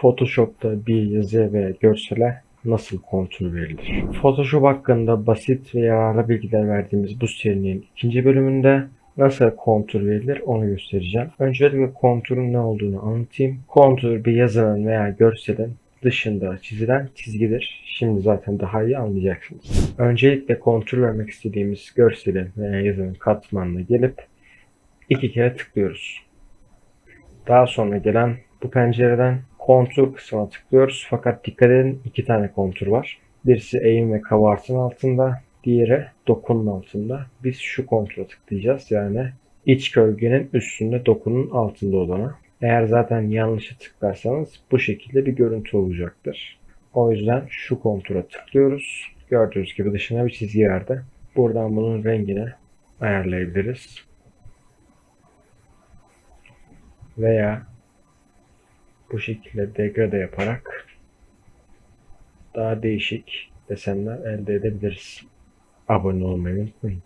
Photoshop'ta bir yazıya veya görsele nasıl kontrol verilir? Photoshop hakkında basit ve yararlı bilgiler verdiğimiz bu serinin ikinci bölümünde nasıl kontrol verilir onu göstereceğim. Öncelikle kontürün ne olduğunu anlatayım. Kontür bir yazının veya görselin dışında çizilen çizgidir. Şimdi zaten daha iyi anlayacaksınız. Öncelikle kontrol vermek istediğimiz görselin veya yazının katmanına gelip iki kere tıklıyoruz. Daha sonra gelen bu pencereden kontur kısmına tıklıyoruz. Fakat dikkat edin iki tane kontur var. Birisi eğim ve kabartın altında, diğeri dokunun altında. Biz şu kontura tıklayacağız. Yani iç gölgenin üstünde dokunun altında olana. Eğer zaten yanlışa tıklarsanız bu şekilde bir görüntü olacaktır. O yüzden şu kontura tıklıyoruz. Gördüğünüz gibi dışına bir çizgi verdi. Buradan bunun rengini ayarlayabiliriz. Veya bu şekilde degrade yaparak daha değişik desenler elde edebiliriz. Abone olmayı unutmayın.